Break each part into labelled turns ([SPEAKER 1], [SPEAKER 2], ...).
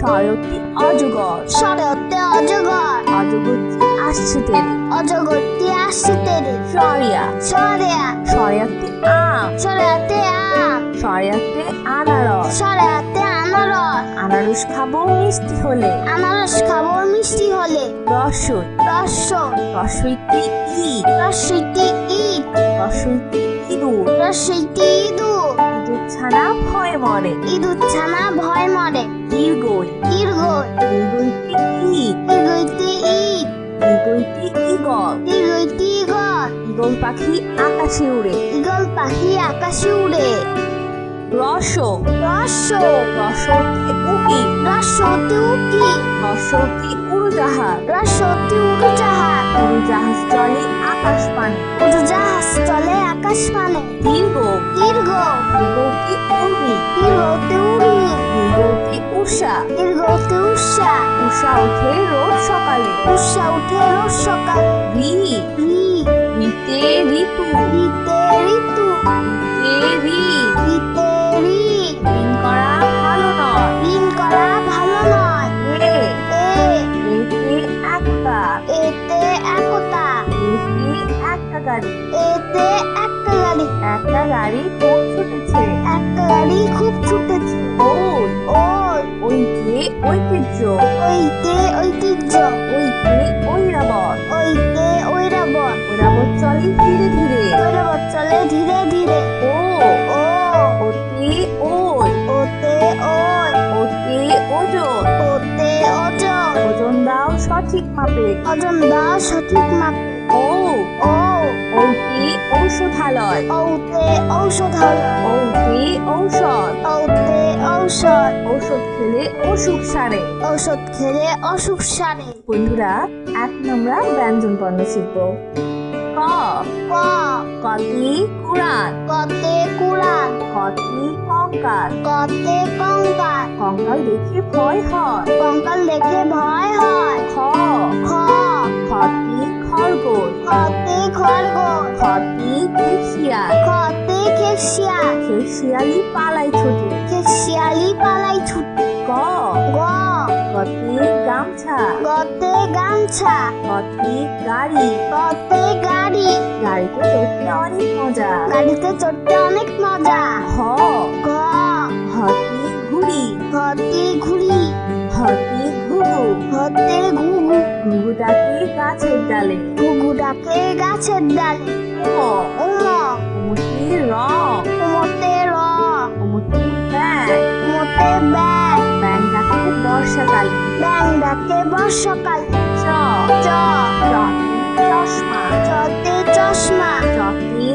[SPEAKER 1] সরিওটি অজগর।
[SPEAKER 2] সরিওতে অজগর।
[SPEAKER 1] অজগরটি আসছে তেরে।
[SPEAKER 2] অজগরটি আসছে তেরে।
[SPEAKER 1] সরিয়া।
[SPEAKER 2] সরিয়া।
[SPEAKER 1] সরিয়াতে আম।
[SPEAKER 2] সরিয়াতে আম।
[SPEAKER 1] সরিয়াতে আনারস।
[SPEAKER 2] সরিয়াতে আনারস।
[SPEAKER 1] আনারস খাব মিষ্টি হলে।
[SPEAKER 2] আনারস খাব মিষ্টি হলে।
[SPEAKER 1] রসই।
[SPEAKER 2] রস
[SPEAKER 1] রসইটি ইট।
[SPEAKER 2] রসইটি ইট।
[SPEAKER 1] রসইটি ইঁদুর।
[SPEAKER 2] রসইটি ইঁদুর।
[SPEAKER 1] ইঁদুর ছানা ভয়ে মরে।
[SPEAKER 2] ইঁদুর ছানা ভয় মরে।
[SPEAKER 1] দীর্ঘই
[SPEAKER 2] দীর্ঘই
[SPEAKER 1] দীর্ঘইটি ইট দীর্ঘইটি ইগল
[SPEAKER 2] দীর্ঘইতে ইগল
[SPEAKER 1] ইগল পাখি আকাশে উড়ে।
[SPEAKER 2] ইগল পাখি আকাশে উড়ে।
[SPEAKER 1] রস।
[SPEAKER 2] রস।
[SPEAKER 1] রসটি উকি।
[SPEAKER 2] রসতে উকি।
[SPEAKER 1] রসটি উড়োজাহাজ।
[SPEAKER 2] রসতে উড়োজাহাজ।
[SPEAKER 1] উড়োজাহাজ চলে আকাশ পানে। উষা
[SPEAKER 2] দীর্ঘতে উষা।
[SPEAKER 1] উষা ওঠে রোজ সকালে।
[SPEAKER 2] উষা উঠে রোজ সকাল।
[SPEAKER 1] রি
[SPEAKER 2] রি,
[SPEAKER 1] রিতে ঋতু।
[SPEAKER 2] রিতে ঋতু।
[SPEAKER 1] রিতে রি
[SPEAKER 2] রিতে রি।
[SPEAKER 1] ঋণ করা ভালো নয়।
[SPEAKER 2] ঋণ করা ভালো নয়।
[SPEAKER 1] এ
[SPEAKER 2] এ,
[SPEAKER 1] এতে একটা।
[SPEAKER 2] এতে একতা
[SPEAKER 1] এতে একটা গাড়ি।
[SPEAKER 2] এতে একটা গাড়ি।
[SPEAKER 1] একটা গাড়ি খুব ছুটেছে।
[SPEAKER 2] একটা গাড়ি খুব
[SPEAKER 1] ওইতে ঐতিহ্য।
[SPEAKER 2] ওইতে ঐতিহ্য।
[SPEAKER 1] ওইতে ঐরাবত।
[SPEAKER 2] ওইতে ঐরাবত।
[SPEAKER 1] ঐরাবত চলে ধীরে ধীরে।
[SPEAKER 2] ঐরাবত চলে ধীরে ধীরে।
[SPEAKER 1] ও।
[SPEAKER 2] ও।
[SPEAKER 1] ওতে ওই
[SPEAKER 2] ওতে ওই
[SPEAKER 1] ওতে ওজন।
[SPEAKER 2] ওতে ওজন।
[SPEAKER 1] ওজন দাও সঠিক মাপে।
[SPEAKER 2] ওজন দাও সঠিক মাপে।
[SPEAKER 1] ও। ঔষধালয়।
[SPEAKER 2] ঔষধালয়।
[SPEAKER 1] ঔষধ
[SPEAKER 2] ঔষধ।
[SPEAKER 1] ঔষধ খেলে অসুখ সারে।
[SPEAKER 2] ঔষধ খেলে অসুখ সারে।
[SPEAKER 1] বন্ধুরা আমরা ব্যঞ্জন পণ্য শিখব ক।
[SPEAKER 2] ক।
[SPEAKER 1] কতি কুরান
[SPEAKER 2] কতে কুড়ান
[SPEAKER 1] কতি কঙ্কাল।
[SPEAKER 2] কতে কঙ্কাল।
[SPEAKER 1] কঙ্কাল দেখে ভয় হয়।
[SPEAKER 2] কঙ্কাল দেখে ভয় হয়।
[SPEAKER 1] খ।
[SPEAKER 2] খ।
[SPEAKER 1] খরগোশ
[SPEAKER 2] খতে খরগোশ
[SPEAKER 1] খতি খেসিয়াল
[SPEAKER 2] খতে খেসিয়াল
[SPEAKER 1] খেসিয়ালি পালাই ছোটে।
[SPEAKER 2] খেসিয়ালি পালাই ছুটে।
[SPEAKER 1] গ।
[SPEAKER 2] গ।
[SPEAKER 1] কতি গামছা।
[SPEAKER 2] গতে গামছা।
[SPEAKER 1] কতি গাড়ি।
[SPEAKER 2] গতে গাড়ি।
[SPEAKER 1] গাড়িতে চড়তে অনেক মজা।
[SPEAKER 2] গাড়িতে চড়তে অনেক মজা।
[SPEAKER 1] হ
[SPEAKER 2] ঘ।
[SPEAKER 1] হতি ঘুড়ি।
[SPEAKER 2] ঘতে ঘুড়ি।
[SPEAKER 1] হতি ঘুঘু
[SPEAKER 2] ঘতে ঘুঘু
[SPEAKER 1] গাছের ডালে।
[SPEAKER 2] ঘুঘু ডাকে গাছের ডালে।
[SPEAKER 1] ব্যাং ডাকে চ চটি চশমা।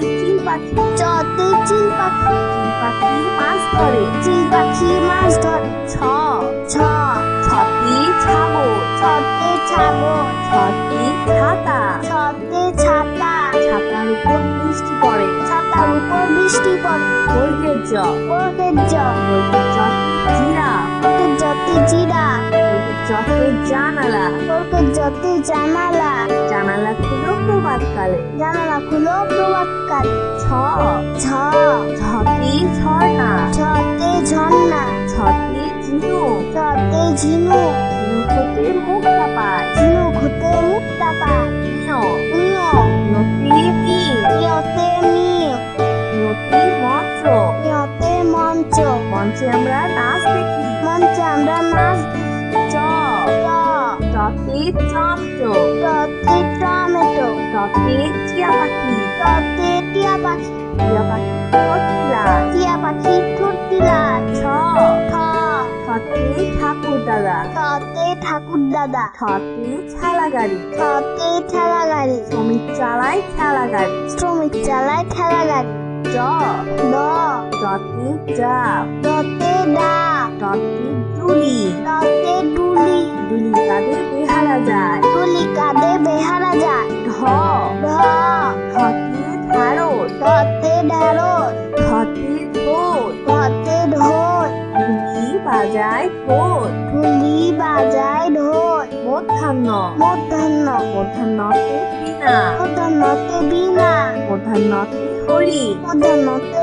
[SPEAKER 1] চিল পাখি মাছ ধরে।
[SPEAKER 2] চিল পাখি মাছ ধরে।
[SPEAKER 1] ছ
[SPEAKER 2] ছ। ছতে। ছাগল
[SPEAKER 1] ছটি ছাতা
[SPEAKER 2] ছতে ছাতা
[SPEAKER 1] ছাতার উপর বৃষ্টি পড়ে।
[SPEAKER 2] ছাতার উপর বৃষ্টি পড়ে।
[SPEAKER 1] বর্গের জ
[SPEAKER 2] বর্গের জ
[SPEAKER 1] বর্গের জতে জিরা।
[SPEAKER 2] বর্গের যতে জিরা।
[SPEAKER 1] বর্গের জতে জানালা।
[SPEAKER 2] বর্গের যতে জানালা।
[SPEAKER 1] জানালা খুলো প্রভাতকালে।
[SPEAKER 2] জানালা খুলো প্রভাতকাল।
[SPEAKER 1] ছ
[SPEAKER 2] ছ
[SPEAKER 1] ছটি ঝর্ণা।
[SPEAKER 2] ছতে ঝর্ণা।
[SPEAKER 1] ছটি ঝিনুক।
[SPEAKER 2] ছতে ঝিনুক।
[SPEAKER 1] হতে মুক্তা পায়
[SPEAKER 2] হতে মুক্তা পায়
[SPEAKER 1] নিয়
[SPEAKER 2] নিয়
[SPEAKER 1] নতি নীল
[SPEAKER 2] নিয়তে নিয়
[SPEAKER 1] নতি মন্ত্র
[SPEAKER 2] নিয়তে মঞ্চ
[SPEAKER 1] মঞ্চে আমরা নাচ দেখি
[SPEAKER 2] মঞ্চে আমরা নাচ
[SPEAKER 1] চ
[SPEAKER 2] ট
[SPEAKER 1] টতে চমচো
[SPEAKER 2] টতে টমেটো
[SPEAKER 1] টতে টিয়া পাখি
[SPEAKER 2] টতে টিয়া পাখি
[SPEAKER 1] টিয়া পাখি ঠোঁটলা
[SPEAKER 2] টিয়া পাখি ঠুটলা
[SPEAKER 1] ছ
[SPEAKER 2] ঠ
[SPEAKER 1] ঠতে ঠাকুর দাদা।
[SPEAKER 2] ঠকে ঠাকুর দাদা।
[SPEAKER 1] ঠকে ঠেলা গাড়ি
[SPEAKER 2] ঠকে ঠেলা গাড়ি
[SPEAKER 1] শ্রমিক চালায় ঠেলা গাড়ি
[SPEAKER 2] শ্রমিক চালায় ঠেলা গাড়ি
[SPEAKER 1] জ। দ। দতে যা।
[SPEAKER 2] দতে দা।
[SPEAKER 1] দতে দুলি।
[SPEAKER 2] দতে দুলি।
[SPEAKER 1] দুলি
[SPEAKER 2] কাঁধে
[SPEAKER 1] বেহারা যায়।
[SPEAKER 2] দুলি কাঁধে
[SPEAKER 1] বেহারা যায়।
[SPEAKER 2] ঢ। ঢ।
[SPEAKER 1] ঢতে ঢাড়ো ঢতে ঢাড়ো
[SPEAKER 2] ঢতে ঢোল। ঢতে বাজায়
[SPEAKER 1] ঢোল
[SPEAKER 2] ঢুলি
[SPEAKER 1] বাজায় ঢোল
[SPEAKER 2] মধ্যাহ্ন মধ্যাহ্ন
[SPEAKER 1] মধ্যাহ্নতে বীণা
[SPEAKER 2] মধ্যাহ্নতে বীণা
[SPEAKER 1] মধ্যাহ্নতে হরি মধ্যাহ্নতে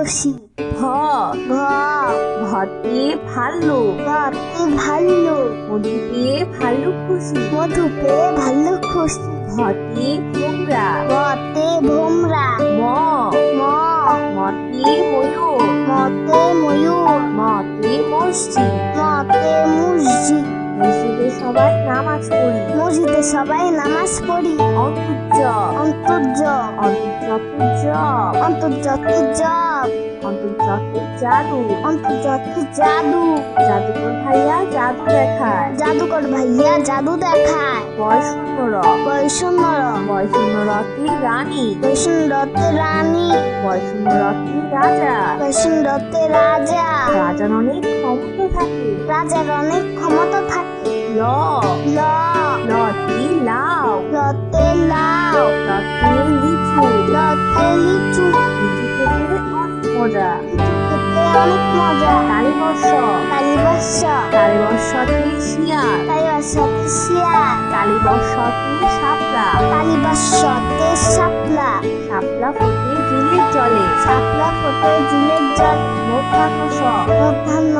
[SPEAKER 1] বসি। ভ
[SPEAKER 2] ভ
[SPEAKER 1] ভতে ভাল্লুক
[SPEAKER 2] ভতে ভাল্লু।
[SPEAKER 1] মধু পেয়ে ভাল্লুক খুশি।
[SPEAKER 2] মধু পেয়ে ভাল্লু খুশি।
[SPEAKER 1] ভতে তোমরা
[SPEAKER 2] ভতে ভোমরা।
[SPEAKER 1] ম
[SPEAKER 2] ম
[SPEAKER 1] মতে ময়ূর।
[SPEAKER 2] মতে ময়ূর।
[SPEAKER 1] মতে মসজিদ।
[SPEAKER 2] মতে মসজিদ।
[SPEAKER 1] মসজিদে সবাই নামাজ পড়ি।
[SPEAKER 2] মসজিদে সবাই নামাজ পড়ি।
[SPEAKER 1] অন্তর্জ
[SPEAKER 2] অন্তর্য।
[SPEAKER 1] অন্তর্জাত জব
[SPEAKER 2] অন্তর্জাতি জব
[SPEAKER 1] অন্তর্জাত জাদু।
[SPEAKER 2] অন্তর্জাতি জাদু।
[SPEAKER 1] জাদুকর ভাইয়া জাদু দেখায়।
[SPEAKER 2] জাদুকর ভাইয়া জাদু দেখায়।
[SPEAKER 1] বয়শূন্য র।
[SPEAKER 2] বৈষণ্য
[SPEAKER 1] বয়শূন্য রতি রানী।
[SPEAKER 2] বৈষ্ণতে রানী।
[SPEAKER 1] বয়শূন্য রতি রাজা।
[SPEAKER 2] বৈষ্ণতে রাজা।
[SPEAKER 1] রাজার অনেক ক্ষমতা থাকে।
[SPEAKER 2] রাজার অনেক ক্ষমতা থাকে।
[SPEAKER 1] ল।
[SPEAKER 2] ল।
[SPEAKER 1] লতি লাউ
[SPEAKER 2] লতে লাউ
[SPEAKER 1] লতি লিচু।
[SPEAKER 2] লতে লিচু।
[SPEAKER 1] লিচু অনেক মজা
[SPEAKER 2] অনেক মজা
[SPEAKER 1] কালীবর্ষ
[SPEAKER 2] কালীবর্ষ
[SPEAKER 1] কালীবর্ষতে শিয়াল
[SPEAKER 2] কালীবর্ষতে শিয়াল
[SPEAKER 1] কালীবর্ষতে শাপলা
[SPEAKER 2] কালীবর্ষতে শাপলা
[SPEAKER 1] শাপলা ফুটে জিলের জলে
[SPEAKER 2] শাপলা ফোটে ঝিলের জল
[SPEAKER 1] মধ্যাহ্ন স
[SPEAKER 2] মধ্যাহ্ন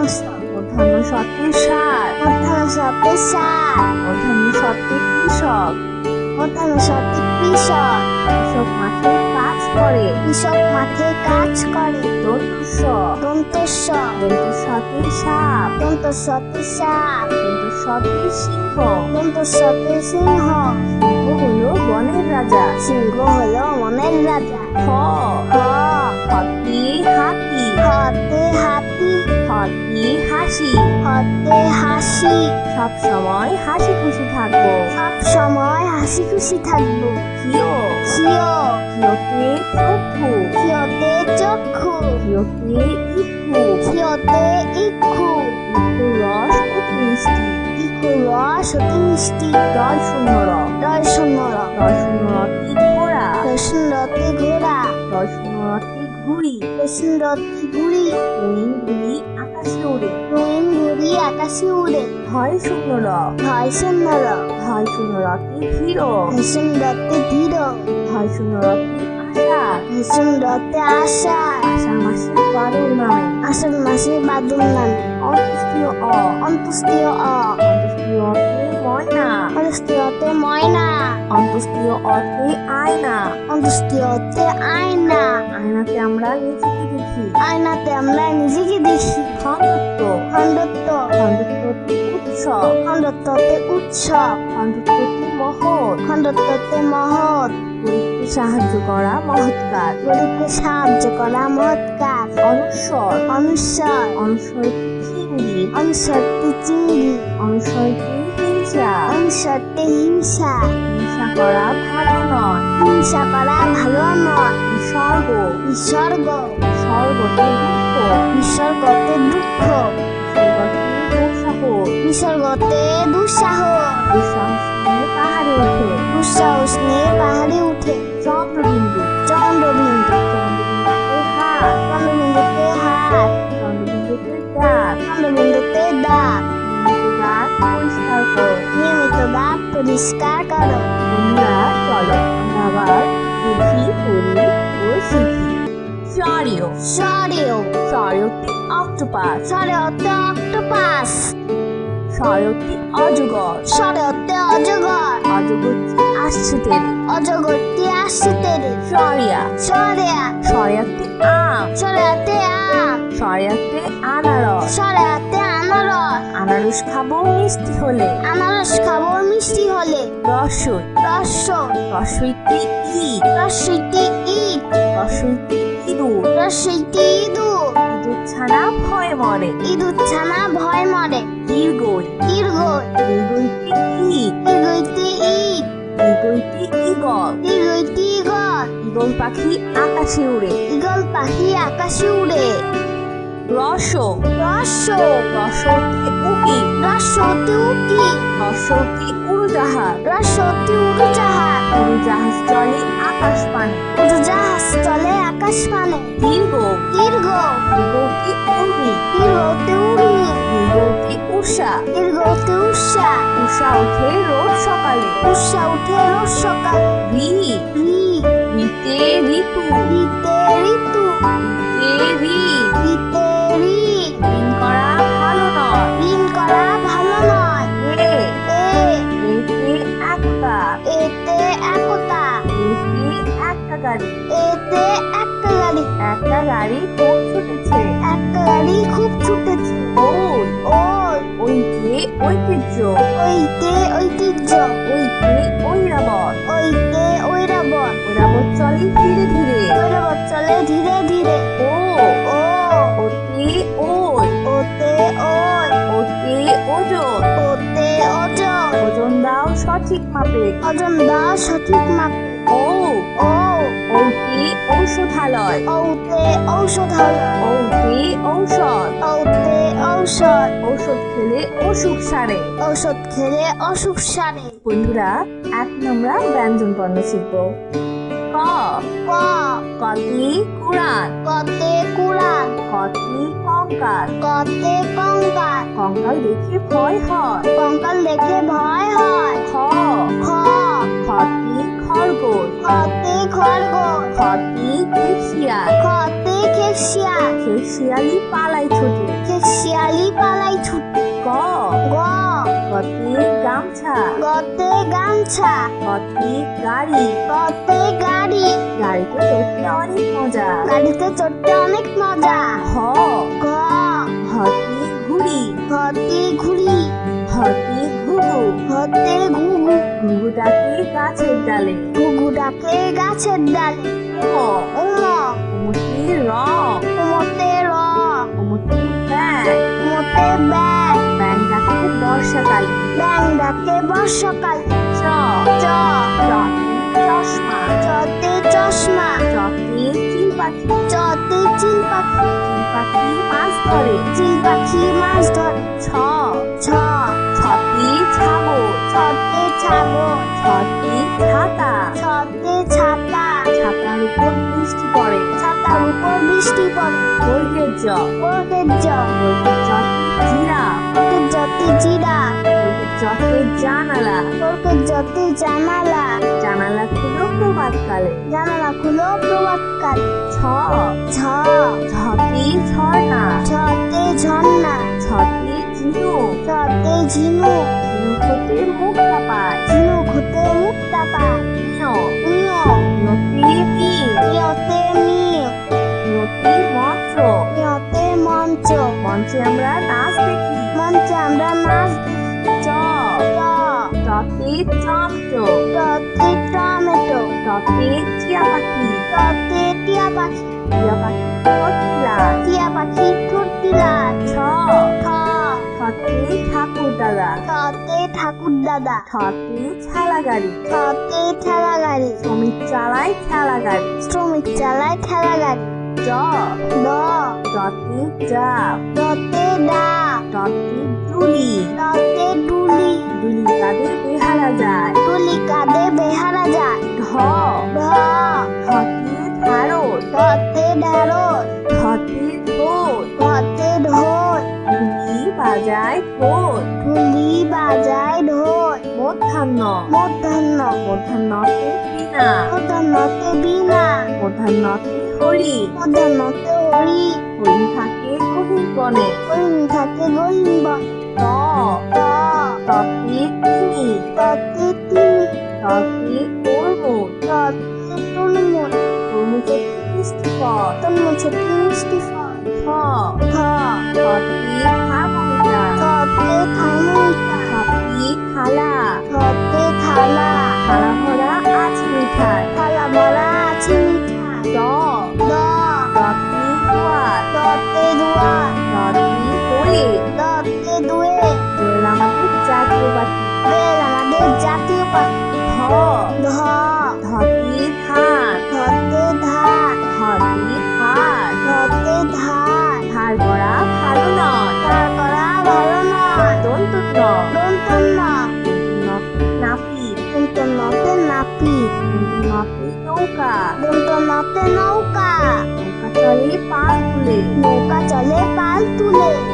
[SPEAKER 1] মধ্যাহ্ন সতে সার
[SPEAKER 2] মধ্যাহ্ন সতে সার
[SPEAKER 1] মধ্যাহ্ন সতে কৃষক
[SPEAKER 2] মধ্যাহ্ন সতে কৃষক
[SPEAKER 1] কৃষক মাঠে কাজ করে
[SPEAKER 2] কৃষক মাঠে কাজ করে
[SPEAKER 1] সাপ সিংহ
[SPEAKER 2] সিংহ
[SPEAKER 1] হলো বনের রাজা
[SPEAKER 2] সিংহ হলো মনের রাজা
[SPEAKER 1] হ হতে হাতি
[SPEAKER 2] হতে হাতি
[SPEAKER 1] হাসি
[SPEAKER 2] হতে হাসি
[SPEAKER 1] সব সময় হাসি খুশি থাকব
[SPEAKER 2] সব সময় হাসি খুশি থাকব
[SPEAKER 1] হিও
[SPEAKER 2] খিও
[SPEAKER 1] হিওতে চক্ষু
[SPEAKER 2] খিওতে চক্ষু।
[SPEAKER 1] হিওতে ইক্ষু।
[SPEAKER 2] খিওতে ইক্ষু।
[SPEAKER 1] ইক্ষু রস অতি মিষ্টি
[SPEAKER 2] ইক্ষু রস অতি মিষ্টি
[SPEAKER 1] দল শূন্য র।
[SPEAKER 2] দয় শূন্য র
[SPEAKER 1] দল শূন্য রতি ঘোড়া।
[SPEAKER 2] রসুনরতি ঘোড়া।
[SPEAKER 1] দল শূন্য রতি ঘুড়ি।
[SPEAKER 2] রসুনরতি ঘুড়ি
[SPEAKER 1] ঘুড়ি আকাশে উড়ে।
[SPEAKER 2] রঙিন ঘুড়ি আকাশে উড়ে।
[SPEAKER 1] ভয় শূন্য র।
[SPEAKER 2] ধয় শূন্য র।
[SPEAKER 1] ধয় শূন্য রতি ধীর?
[SPEAKER 2] রসুনরতি ধীর।
[SPEAKER 1] ধয় শূন্য রকি আশা?
[SPEAKER 2] রসুনরতি আশা।
[SPEAKER 1] আশা মাসে বাদুর নামে।
[SPEAKER 2] আষাঢ় মাসে বাদুর নামে।
[SPEAKER 1] অন্তুষ্টি অ।
[SPEAKER 2] অ।
[SPEAKER 1] অন্তস্তীয় অতে ময়না।
[SPEAKER 2] অন্তস্তীয়তে ময়না।
[SPEAKER 1] অন্তস্তীয় অতে আয়না।
[SPEAKER 2] অন্তস্তীয়তে আয়না।
[SPEAKER 1] আয়নাতে আমরা নিজেকে দেখি।
[SPEAKER 2] আয়নাতে আমরা নিজেকে দেখি।
[SPEAKER 1] খন্দত্ব
[SPEAKER 2] খণ্ডত্ব।
[SPEAKER 1] খন্দত্বতে উৎসব
[SPEAKER 2] খণ্ডত্বতে উৎসব
[SPEAKER 1] খন্দত্বতে মহৎ।
[SPEAKER 2] খণ্ডত্বতে মহৎ।
[SPEAKER 1] গরিবকে সাহায্য করা মহৎ কাজ
[SPEAKER 2] গরিবকে সাহায্য করা মহৎ কাজ
[SPEAKER 1] অনুস্বর
[SPEAKER 2] অনুসর।
[SPEAKER 1] অনুসরতে
[SPEAKER 2] অনুসরতে চিংড়ি
[SPEAKER 1] অনুসরতে হিংসা।
[SPEAKER 2] অনুসরতে হিংসা
[SPEAKER 1] হিংসা করা ভালো নয়।
[SPEAKER 2] হিংসা করা ভালো নয়।
[SPEAKER 1] স্বর্গ
[SPEAKER 2] বিসর্গ
[SPEAKER 1] স্বর্গতে দুঃখ।
[SPEAKER 2] বিসর্গতে দুঃখ। বিসর্গতে দুঃসাহস।
[SPEAKER 1] দুঃসাহস। পাহাড়ে ওঠে
[SPEAKER 2] দুঃসাহস পাহাড়ে উঠে।
[SPEAKER 1] চন্দ্রবিন্দু।
[SPEAKER 2] চন্দ্রবিন্দু।
[SPEAKER 1] পরিষ্কার করো। বন্ধুরা চলো আমরা আবার বুঝি পড়ি ও শিখি সরিও
[SPEAKER 2] সরেও
[SPEAKER 1] সরিওটি অক্টোপাস।
[SPEAKER 2] সরেওতে অক্টোপাস।
[SPEAKER 1] সরিওটি অজগর।
[SPEAKER 2] সরেওতে অজগর।
[SPEAKER 1] অজগরটি আসছে তেরে।
[SPEAKER 2] অজগরটি আসছে তেরে।
[SPEAKER 1] সরিয়া
[SPEAKER 2] সরেয়া
[SPEAKER 1] সরিয়াতে আম।
[SPEAKER 2] সরেয়াতে আম।
[SPEAKER 1] সরিয়াতে আনারস।
[SPEAKER 2] সরেয়াতে আনারস
[SPEAKER 1] খাব মিষ্টি হলে।
[SPEAKER 2] আনারস খাব মিষ্টি হলে।
[SPEAKER 1] রসই।
[SPEAKER 2] রসই।
[SPEAKER 1] রসইটি ইট।
[SPEAKER 2] রসইটি ইট।
[SPEAKER 1] রসইটি ইঁদুর।
[SPEAKER 2] রসইটি ইঁদুর।
[SPEAKER 1] ইঁদুর ছানা ভয়ে মরে।
[SPEAKER 2] ইঁদুর ছানা ভয় মরে।
[SPEAKER 1] দীর্ঘই
[SPEAKER 2] দীর্ঘই
[SPEAKER 1] দীর্ঘইটি ইট।
[SPEAKER 2] দীর্ঘইটি ইট।
[SPEAKER 1] দীর্ঘইটি ইগল
[SPEAKER 2] দীর্ঘইটি ইগল
[SPEAKER 1] ইগল পাখি আকাশে উড়ে।
[SPEAKER 2] ইগল পাখি আকাশে উড়ে।
[SPEAKER 1] রস।
[SPEAKER 2] রস।
[SPEAKER 1] রসটি উকি।
[SPEAKER 2] রসতে উকি।
[SPEAKER 1] রসটি উড়োজাহাজ।
[SPEAKER 2] রসতে উড়োজাহাজ।
[SPEAKER 1] উড়োজাহাজ চলে আকাশ পানে
[SPEAKER 2] উড়োজাহাজ চলে আকাশ মানে
[SPEAKER 1] দীর্ঘ।
[SPEAKER 2] দীর্ঘ।
[SPEAKER 1] দীর্ঘটি উর্মি
[SPEAKER 2] দীর্ঘতে উর্মি
[SPEAKER 1] দীর্ঘটি উষা।
[SPEAKER 2] দীর্ঘতে উষা।
[SPEAKER 1] উষা ওঠে রোজ সকালে।
[SPEAKER 2] উষা উঠে রোজ সকালে।
[SPEAKER 1] রি।
[SPEAKER 2] রি।
[SPEAKER 1] রিতে ঋতু।
[SPEAKER 2] রিতে ঋতু।
[SPEAKER 1] রিতে রি।
[SPEAKER 2] রিতে
[SPEAKER 1] গাড়ি।
[SPEAKER 2] এতে একটা গাড়ি।
[SPEAKER 1] একটা গাড়ি খুব ছুটেছে।
[SPEAKER 2] একটা গাড়ি খুব ছুটেছে।
[SPEAKER 1] ওই।
[SPEAKER 2] ওই।
[SPEAKER 1] ওইতে ঐতিহ্য
[SPEAKER 2] ওইতে ঐতিহ্য
[SPEAKER 1] ওইতে ঐরাবত
[SPEAKER 2] ওইতে ঐরাবত
[SPEAKER 1] ঐরাবত চলে ধীরে ধীরে।
[SPEAKER 2] ঐরাবত চলে ধীরে ধীরে।
[SPEAKER 1] ও।
[SPEAKER 2] ও।
[SPEAKER 1] ওতে ওই।
[SPEAKER 2] ওতে ওই।
[SPEAKER 1] ওতে ওজন।
[SPEAKER 2] ওতে ওজন।
[SPEAKER 1] ওজন দাও সঠিক মাপে।
[SPEAKER 2] ওজন দাও সঠিক মাপে।
[SPEAKER 1] ও। ঔষধালয়।
[SPEAKER 2] ঔষধালয়।
[SPEAKER 1] ঔষধ
[SPEAKER 2] ঔষধ।
[SPEAKER 1] ঔষধ। খেলে অসুখ সারে।
[SPEAKER 2] ঔষধ খেলে অসুখ সারে।
[SPEAKER 1] বন্ধুরা এক আমরা ব্যঞ্জন পণ্য শিখব ক।
[SPEAKER 2] ক।
[SPEAKER 1] কতি কুড়ান
[SPEAKER 2] কতে কুড়াল।
[SPEAKER 1] কতি কঙ্কাল।
[SPEAKER 2] কতে কঙ্কাল।
[SPEAKER 1] কঙ্কাল দেখে ভয় হয়।
[SPEAKER 2] কঙ্কাল দেখে ভয় হয়।
[SPEAKER 1] খ।
[SPEAKER 2] খ।
[SPEAKER 1] খরগোশ।
[SPEAKER 2] খতে খরগোশ।
[SPEAKER 1] খতি খেপশিয়াল
[SPEAKER 2] খতে খেপশিয়াল
[SPEAKER 1] খেপশিয়ালি পালাই ছোটে।
[SPEAKER 2] খেপশিয়ালি পালাই ছুটে।
[SPEAKER 1] গ।
[SPEAKER 2] গ।
[SPEAKER 1] কতি গামছা।
[SPEAKER 2] গতে গামছা।
[SPEAKER 1] কতি গাড়ি।
[SPEAKER 2] গতে গাড়ি।
[SPEAKER 1] গাড়িতে চড়তে অনেক মজা।
[SPEAKER 2] গাড়িতে চড়তে অনেক মজা।
[SPEAKER 1] হ
[SPEAKER 2] গ
[SPEAKER 1] হতি ঘুড়ি।
[SPEAKER 2] ঘতে ঘুড়ি।
[SPEAKER 1] হতি ঘুঘু গাছের ডালে।
[SPEAKER 2] ঘুঘু ডাকে গাছের ডালে। উম উমতে র।
[SPEAKER 1] অমতি ব্যাং
[SPEAKER 2] উমতে
[SPEAKER 1] ব্যাং ডাকে বর্ষাকালে।
[SPEAKER 2] ব্যাং ডাকে বর্ষাকালে।
[SPEAKER 1] চ।
[SPEAKER 2] চ।
[SPEAKER 1] চশমা।
[SPEAKER 2] চতে চশমা।
[SPEAKER 1] চতে চিল পাখি।
[SPEAKER 2] চিল পাখি
[SPEAKER 1] পাখি মাছ ধরে।
[SPEAKER 2] চিল পাখি মাছ ধরে,
[SPEAKER 1] ছ
[SPEAKER 2] ছ
[SPEAKER 1] ছতি ছাগল।
[SPEAKER 2] ছতে ছাগল
[SPEAKER 1] ছতি ছাতা।
[SPEAKER 2] ছতে ছাতা,
[SPEAKER 1] ছাতার উপর বৃষ্টি পড়ে।
[SPEAKER 2] ছাতার উপর বৃষ্টি পড়ে।
[SPEAKER 1] বর্গের জ
[SPEAKER 2] বর্গের
[SPEAKER 1] জিরা।
[SPEAKER 2] বর্গের জিরা।
[SPEAKER 1] জতে জানালা।
[SPEAKER 2] বর্গের যতে জানালা।
[SPEAKER 1] জানালা খুলো প্রভাতকালে
[SPEAKER 2] জানালা খুলো প্রভাতকাল
[SPEAKER 1] ছ
[SPEAKER 2] ছ
[SPEAKER 1] ছতি ঝর্ণা।
[SPEAKER 2] ছতে ঝর্ণা।
[SPEAKER 1] ছতি ঝিনুক
[SPEAKER 2] ছতে ঝিনুক
[SPEAKER 1] ঝিনুক হতে মুক্তা পায়
[SPEAKER 2] ঝিনুক হতে মুক্তা পায়
[SPEAKER 1] নিয়
[SPEAKER 2] নিয়
[SPEAKER 1] নতি মিল
[SPEAKER 2] নিয়তে নিয়
[SPEAKER 1] নতি মন্ত্র।
[SPEAKER 2] নিয়তে মঞ্চ
[SPEAKER 1] মঞ্চে আমরা নাচ দেখি।
[SPEAKER 2] মঞ্চে আমরা নাচ
[SPEAKER 1] টতে চমচো
[SPEAKER 2] টতে টমেটো
[SPEAKER 1] টতে টিয়া পাখি
[SPEAKER 2] টতে টিয়া পাখি
[SPEAKER 1] টিয়া পাখি ঠোঁটলা
[SPEAKER 2] টিয়া পাখি ঠোঁট দিলা
[SPEAKER 1] ছ
[SPEAKER 2] ঠ
[SPEAKER 1] ছতে ঠাকুর দাদা
[SPEAKER 2] ঠতে ঠাকুর দাদা
[SPEAKER 1] ঠতে ঠেলা গাড়ি
[SPEAKER 2] ঠতে ঠেলা গাড়ি
[SPEAKER 1] শ্রমিক চালায় ঠেলা গাড়ি
[SPEAKER 2] শ্রমিক চালায় ঠেলা গাড়ি
[SPEAKER 1] ডাব
[SPEAKER 2] ডতে ডা
[SPEAKER 1] ডতে ডুলি
[SPEAKER 2] ডতে ডুলি
[SPEAKER 1] ডুলি কাঁধে বেহারা যায়।
[SPEAKER 2] ডুলি কাঁধে বেহারা যায়।
[SPEAKER 1] ঢ।
[SPEAKER 2] ঢ।
[SPEAKER 1] ঢতে ঢাড়স
[SPEAKER 2] ঢতে ঢাড়স
[SPEAKER 1] ঢতে ঢোল।
[SPEAKER 2] ঢতে ঢোল।
[SPEAKER 1] ঢুলি বাজায় ঢোল।
[SPEAKER 2] ঢুলি বাজায় ঢোল।
[SPEAKER 1] মধ্যাহ্ন।
[SPEAKER 2] মধ্যাহ্ন।
[SPEAKER 1] মধ্যাহ্নতে বিনা
[SPEAKER 2] মধ্যাহ্নতে বীণা।
[SPEAKER 1] মধ্যাহ্নতে হরি
[SPEAKER 2] মধ্যাহ্নতে হরি
[SPEAKER 1] বনে
[SPEAKER 2] হরিণ থাকে গরিব বন
[SPEAKER 1] ত ততে তিনি
[SPEAKER 2] ততে তিনি
[SPEAKER 1] ততে তরমুজ
[SPEAKER 2] ততে তরমুজ
[SPEAKER 1] ফল
[SPEAKER 2] তরমুজের মিষ্টি
[SPEAKER 1] ভরা আছে মিঠাই দোয়ে
[SPEAKER 2] দতে দুয়ে
[SPEAKER 1] দোয়েল আমাদের জাতীয় পাখি
[SPEAKER 2] বেল আমাদের জাতীয় পাখি
[SPEAKER 1] ধ
[SPEAKER 2] ধ
[SPEAKER 1] ধতে ধান
[SPEAKER 2] ধতে ধান
[SPEAKER 1] ধতে ধার
[SPEAKER 2] ধতে ধান
[SPEAKER 1] ধার করা ভালো নয়
[SPEAKER 2] তার করা ভালো নয়
[SPEAKER 1] নৌকা চলে পাল তুলে
[SPEAKER 2] নৌকা চলে পাল তুলে।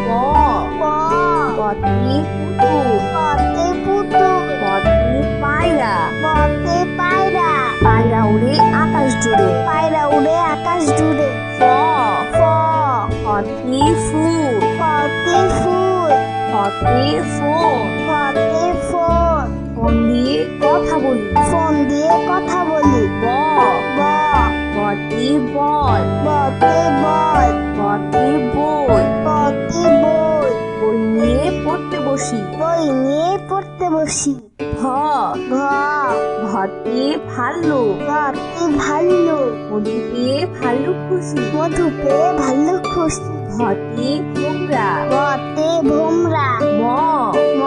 [SPEAKER 1] পথে পুতুল
[SPEAKER 2] পথে পুতুল
[SPEAKER 1] পথে পায়রা।
[SPEAKER 2] পথে পায়রা।
[SPEAKER 1] পায়রা উড়ে আকাশ জুড়ে।
[SPEAKER 2] পায়রা উড়ে আকাশ জুড়ে।
[SPEAKER 1] প
[SPEAKER 2] ফ
[SPEAKER 1] পথে ফুল।
[SPEAKER 2] পথে ফুল।
[SPEAKER 1] পথে ফোন।
[SPEAKER 2] পথে ফোন।
[SPEAKER 1] ফোন দিয়ে কথা বলি।
[SPEAKER 2] ফোন দিয়ে কথা বলি।
[SPEAKER 1] ব।
[SPEAKER 2] ব।
[SPEAKER 1] পথে বল।
[SPEAKER 2] বতে বল।
[SPEAKER 1] বই।
[SPEAKER 2] পথে বই
[SPEAKER 1] বই। নিয়ে পড়তে বসি।
[SPEAKER 2] বই নিয়ে পড়তে বসি।
[SPEAKER 1] ভ
[SPEAKER 2] ঘ
[SPEAKER 1] ভতে ভাল্লুক
[SPEAKER 2] ঘতে ভাল্লু।
[SPEAKER 1] মধু পেয়ে ভাল্লুক খুশি।
[SPEAKER 2] মধু পেয়ে ভাল্লু খুশি।
[SPEAKER 1] ভতে ঘোমরা
[SPEAKER 2] মতে ভোমরা।
[SPEAKER 1] ম
[SPEAKER 2] ম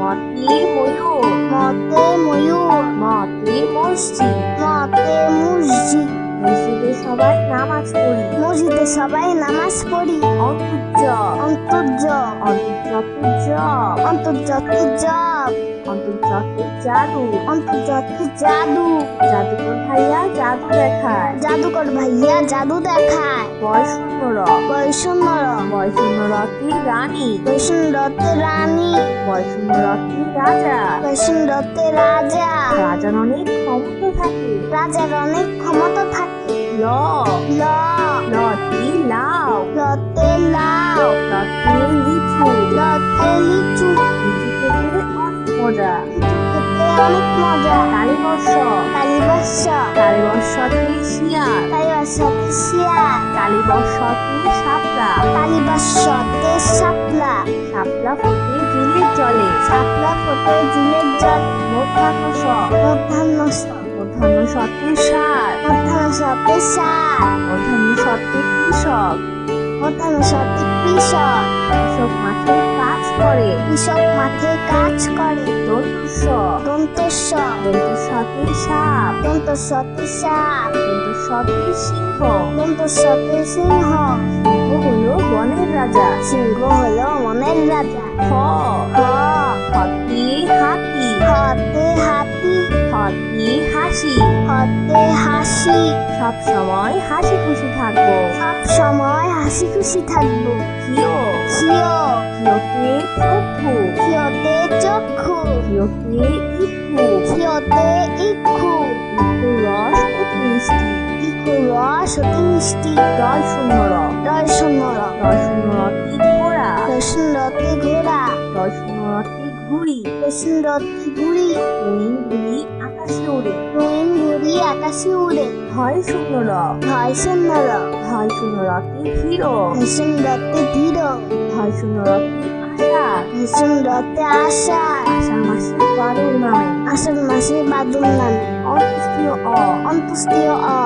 [SPEAKER 1] মতে ময়ূর।
[SPEAKER 2] মতে ময়ূর।
[SPEAKER 1] মতে মসজিদ।
[SPEAKER 2] মতে মসজিদে।
[SPEAKER 1] সবাই নামাজ পড়ি।
[SPEAKER 2] মসজিদে সবাই নামাজ পড়ি।
[SPEAKER 1] অন্তর্য
[SPEAKER 2] অন্তর্য
[SPEAKER 1] অন্তর্জাতি জব
[SPEAKER 2] অন্তর্জাতি জব
[SPEAKER 1] অন্তর্জাতি জাদু।
[SPEAKER 2] অন্তর্জাতি জাদু।
[SPEAKER 1] জাদুকর ভাইয়া জাদু দেখায়।
[SPEAKER 2] জাদুকর ভাইয়া জাদু দেখায়।
[SPEAKER 1] বয়সুন্দর
[SPEAKER 2] বৈষণ্যর
[SPEAKER 1] বয়সুন্দরতি রানী।
[SPEAKER 2] বৈষ্ণরতে রানী।
[SPEAKER 1] বয়সুন্দরতি রাজা।
[SPEAKER 2] বৈষ্ণরতে রাজা।
[SPEAKER 1] রাজার অনেক ক্ষমতা থাকে।
[SPEAKER 2] রাজার অনেক ক্ষমতা থাকে।
[SPEAKER 1] ল
[SPEAKER 2] ল
[SPEAKER 1] লতি লাউ
[SPEAKER 2] লতে লাউ
[SPEAKER 1] লতি লিচু
[SPEAKER 2] লতে লিচু
[SPEAKER 1] লিচু খেতে অনেক মজা
[SPEAKER 2] খেতে অনেক মজা
[SPEAKER 1] কালীবর্ষ
[SPEAKER 2] কালীবর্ষ
[SPEAKER 1] কালীবর্ষতে শিয়াল
[SPEAKER 2] কালীবর্ষতে শিয়াল
[SPEAKER 1] কালীবর্ষতে সাপলা
[SPEAKER 2] কালীবর্ষতে শাপলা
[SPEAKER 1] সাপলা ফুটে ঝিলের জলে
[SPEAKER 2] শাপলা ফোটে ঝিলের জল
[SPEAKER 1] মধ্যাহ্ন স
[SPEAKER 2] মধ্যাহ্ন
[SPEAKER 1] মধ্যাহ্ন সতে সার
[SPEAKER 2] মধ্যাহ্ন সতে সার
[SPEAKER 1] মধ্যাহ্ন সতে কৃষক
[SPEAKER 2] সতে কৃষক
[SPEAKER 1] কৃষক মাঠে কাজ করে
[SPEAKER 2] কৃষক মাঠে কাজ করে
[SPEAKER 1] দন্তুস
[SPEAKER 2] দন্তস্ব
[SPEAKER 1] দন্তুসতে সাপ
[SPEAKER 2] দন্তস্বতে সাপ
[SPEAKER 1] দন্তুসতে সিংহ
[SPEAKER 2] দন্তস্বতে সিংহ
[SPEAKER 1] সিংহ হলো বনের রাজা
[SPEAKER 2] সিংহ হলো মনের রাজা
[SPEAKER 1] হ
[SPEAKER 2] হ
[SPEAKER 1] হতে হাতি
[SPEAKER 2] হতে হাতি
[SPEAKER 1] হতে হাসি।
[SPEAKER 2] হতে হাসি।
[SPEAKER 1] সব সময় হাসি খুশি থাকব।
[SPEAKER 2] সব সময় হাসি খুশি থাকব।
[SPEAKER 1] কিও
[SPEAKER 2] খিও
[SPEAKER 1] কিওতে চক্ষু।
[SPEAKER 2] খিওতে চক্ষু।
[SPEAKER 1] কিওতে ইকু
[SPEAKER 2] খিওতে ইক্ষু।
[SPEAKER 1] ইকু রস অতি মিষ্টি।
[SPEAKER 2] ইক্ষু রস অতি মিষ্টি।
[SPEAKER 1] জল শূন্য র
[SPEAKER 2] রয় সুন্দর।
[SPEAKER 1] জল শূন্য রতি ঘোড়া।
[SPEAKER 2] ঘোড়া।
[SPEAKER 1] জল শূন্য রতি ঘুড়ি।
[SPEAKER 2] রসুন্দরতে ঘুড়ি।
[SPEAKER 1] রঙিন ঘুড়ি আকাশে উড়ে।
[SPEAKER 2] রঙিন ঘুড়ি আকাশে উড়ে।
[SPEAKER 1] ধয় শূন্য র
[SPEAKER 2] ভয় সুন্দর
[SPEAKER 1] হয় শূন্য রতি হিরো
[SPEAKER 2] রসুন্দরতে ধীর।
[SPEAKER 1] ধয় শূন্য রতি আশা?
[SPEAKER 2] রসুন্দরতে আশা।
[SPEAKER 1] আষাঢ় মাসে বারোর নামে।
[SPEAKER 2] আষাঢ় মাসে বাদল নামে।
[SPEAKER 1] অন্ত্যেষ্টিয় অ।
[SPEAKER 2] অন্ত্যেষ্টিয় অ।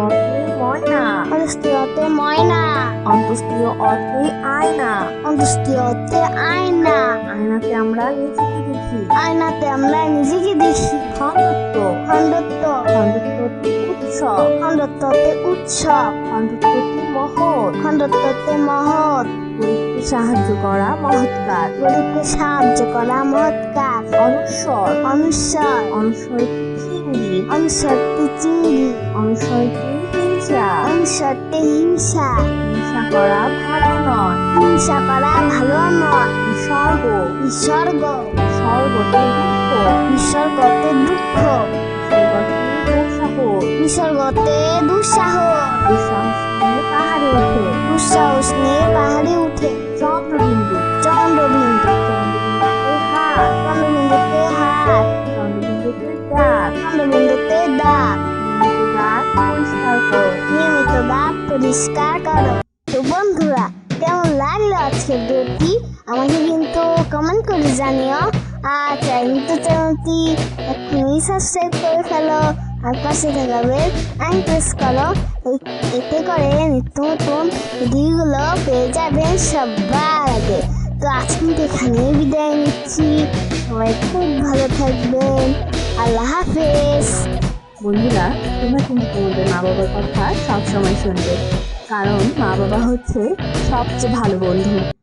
[SPEAKER 1] অতে ময়না।
[SPEAKER 2] অন্ত্যেষ্টিয়তে ময়না।
[SPEAKER 1] অন্তস্তীয় অর্থে আয়না।
[SPEAKER 2] অন্তস্তি হচ্ছে আয়না।
[SPEAKER 1] আয়নাতে আমরা নিজেকে দেখি।
[SPEAKER 2] আয়নাতে আমরা নিজেকে দেখি।
[SPEAKER 1] খন্দত্ব
[SPEAKER 2] খণ্ডত্ব।
[SPEAKER 1] খন্দত্বটি উৎসব।
[SPEAKER 2] খণ্ডত্বতে উৎসব।
[SPEAKER 1] খন্দত্বটি মহৎ।
[SPEAKER 2] খণ্ডত্বতে মহৎ।
[SPEAKER 1] গরিবকে সাহায্য করা মহৎ কাজ
[SPEAKER 2] গরিবকে সাহায্য করা মহৎকার।
[SPEAKER 1] অনুস্বর
[SPEAKER 2] অনুসর।
[SPEAKER 1] অনুস্বরটি চিংড়ি
[SPEAKER 2] অনুসরটি চিংড়ি
[SPEAKER 1] হিংসা।
[SPEAKER 2] অনুসরতে হিংসা।
[SPEAKER 1] হিংসা করা ভালো নয়।
[SPEAKER 2] হিংসা করা ভালো নয়।
[SPEAKER 1] বিসর্গ
[SPEAKER 2] বিসর্গ
[SPEAKER 1] স্বর্গতে দুঃখ।
[SPEAKER 2] বিসর্গতে দুঃখ। বিসর্গতে
[SPEAKER 1] পাহাড়ে ওঠে।
[SPEAKER 2] দুঃসাহস নিয়ে পাহাড়ে উঠে
[SPEAKER 1] চন্দ্রবিন্দু।
[SPEAKER 2] চন্দ্রবিন্দু।
[SPEAKER 1] চন্দ্রবিন্দুতে হাত।
[SPEAKER 2] চন্দ্রবিন্দুতে হাত।
[SPEAKER 1] চন্দ্রবিন্দুতে দাঁত
[SPEAKER 2] চন্দ্রবিন্দুতে
[SPEAKER 1] পরিষ্কার করো।
[SPEAKER 2] তো বন্ধুরা, কেমন লাগল আজকের ভিডিওটি? আমাকে কিন্তু কমেন্ট করে জানিও। আর চ্যানেল তো চ্যানেলটি এখনই সাবস্ক্রাইব করে ফেলো। আর পাশে থাকা বেল আইন প্রেস করো। এতে করে নিত্য নতুন ভিডিওগুলো পেয়ে যাবেন সবার আগে। তো আজকে কিন্তু এখানেই বিদায় নিচ্ছি। সবাই খুব ভালো থাকবেন। আল্লাহ হাফেজ।
[SPEAKER 1] বন্ধুরা, তোমরা কিন্তু তোমাদের মা বাবার কথা সবসময় শুনবে। কারণ মা বাবা হচ্ছে সবচেয়ে ভালো বন্ধু।